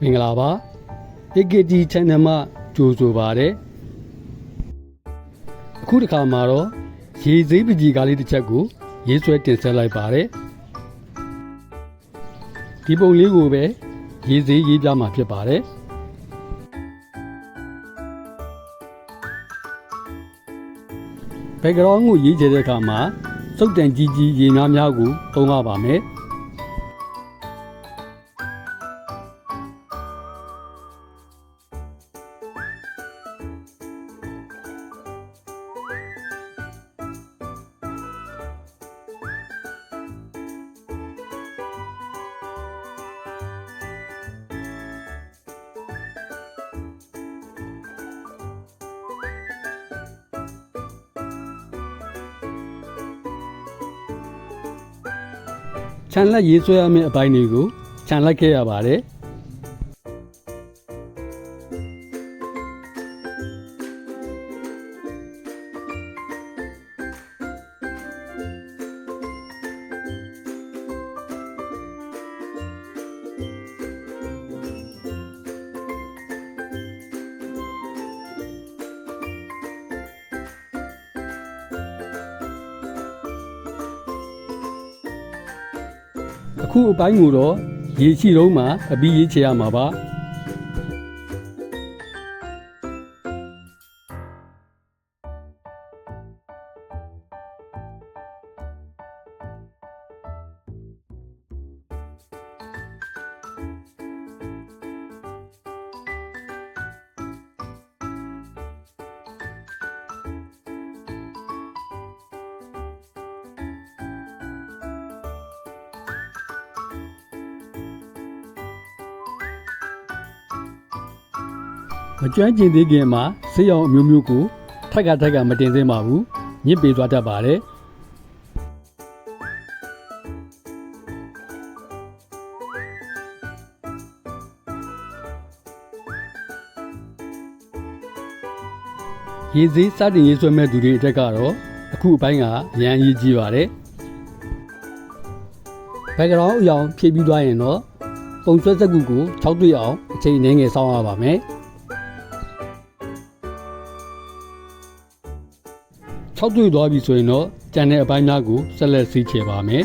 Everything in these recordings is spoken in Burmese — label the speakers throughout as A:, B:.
A: မင်္ဂလာပါ AKT Channel မှာကြိုဆိုပါရစေအခုတစ်ခါမှာတော့ရေစိမ်းပကြီးကားလေးတစ်ချက်ကိုရေးဆွဲတင်ဆက်လိုက်ပါတယ်ဒီပုံလေးကိုပဲရေးစိမ်းရေးပြမှာဖြစ်ပါတယ် background ကိုရေးချတဲ့အခါမှာစုပ်တန်ကြီးကြီးရေများများကိုသုံးရပါမယ် ခြံလက်ရေးဆွဲရမယ့်အပိုင်းတွေကိုခြံလိုက်ခဲ့ရပါတယ် အခုအပိုင်းကိုတော့ရေရှိတော့မှအပြီးရေးချရမှာပါ မကျွမ်းကျင်သေးခင်မှာဆေးရောင်အမျိုးမျိုးကိုထက်ကထက်ကမတင်သင့်ပါဘူးညစ်ပေသွားတတ်ပါတယ်ရေစည်းစတင်ရေးဆွဲမဲ့သူတွေအတက်ကတော့အခုအပိုင်းကအရန်ရေးကြည့်ပါတယ် background အရောင်ဖြည့်ပြီးသွားရင်တော့ပုံဆွဲစက်ကူကို6တွေ့အောင်အချိန်နည်းငယ်စောင့်ရပါမယ် 6တွေ့သွားပြီဆိုရင်တော့ကျန်တဲ့အပိုင်းများကိုဆက်လက်စီးချယ်ပါမယ်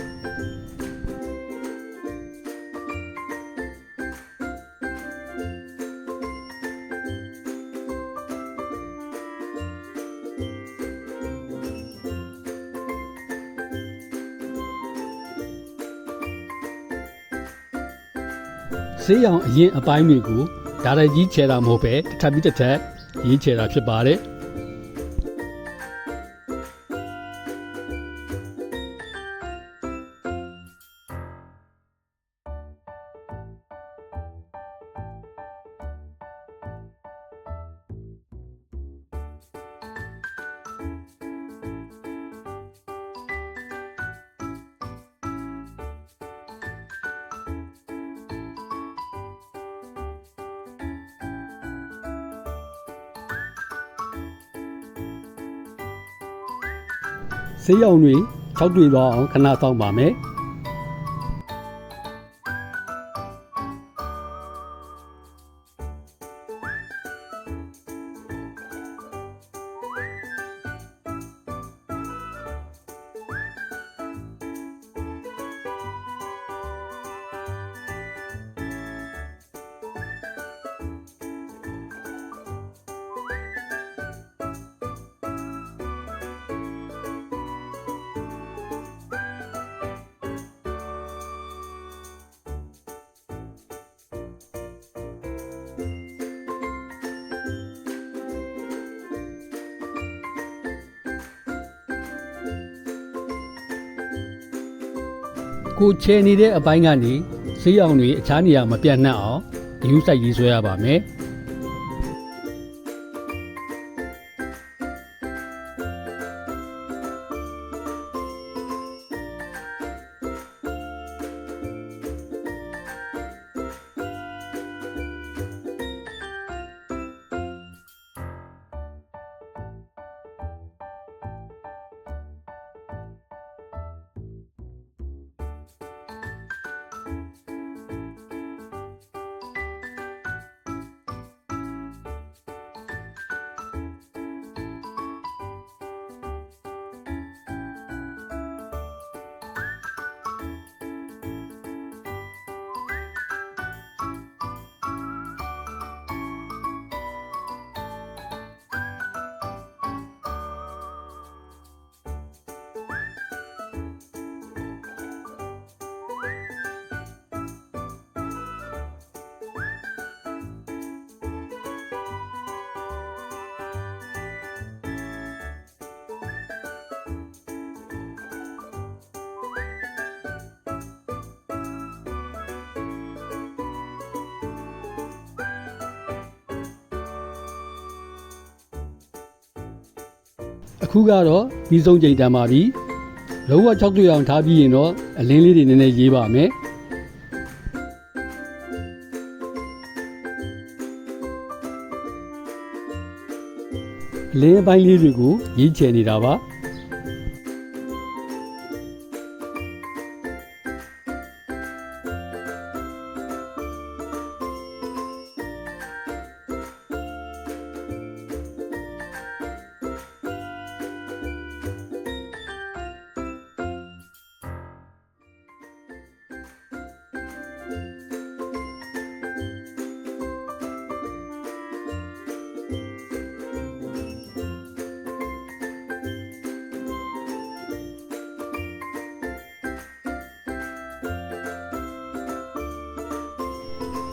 A: ဆေးရောင်အရင်အပိုင်းတွေကိုဒါရိုက်ကြီးချယ်တာမဟုတ်ပဲတစ်ထပ်ပြီးတစ်ထပ်ရေးချယ်တာဖြစ်ပါတယ် ဆေးရောင်တွေ၆တွေ့သွားအောင်ခဏစောင့်ပါမယ် ကိုချယ်နေတဲ့အပိုင်းကနေဆေးရောင်တွေအခြားနေရာမပြတ်နှံ့အောင်အယူဆိုင်ရေးဆွဲရပါမယ် အခုကတော့ပြီးဆုံးချိန်တန်ပါပြီလုံးဝ6တွေ့အောင်ထားပြီးရင်တော့အလင်းလေးတွေနည်းနည်းရေးပါမယ်အလင်းအပိုင်းလေးတွေကိုရေးချယ်နေတာပါ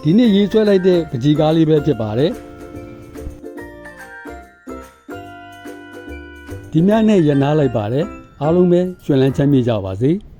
A: ဒီနေ့ရေးဆွဲလိုက်တဲ့ပကြီကားလေးပဲဖြစ်ပါတယ်ဒီများနဲ့ရနာလိုက်ပါတယ်အားလုံးပဲကျွမ်းလန်းချမ်းမြေ့ကြပါစေ။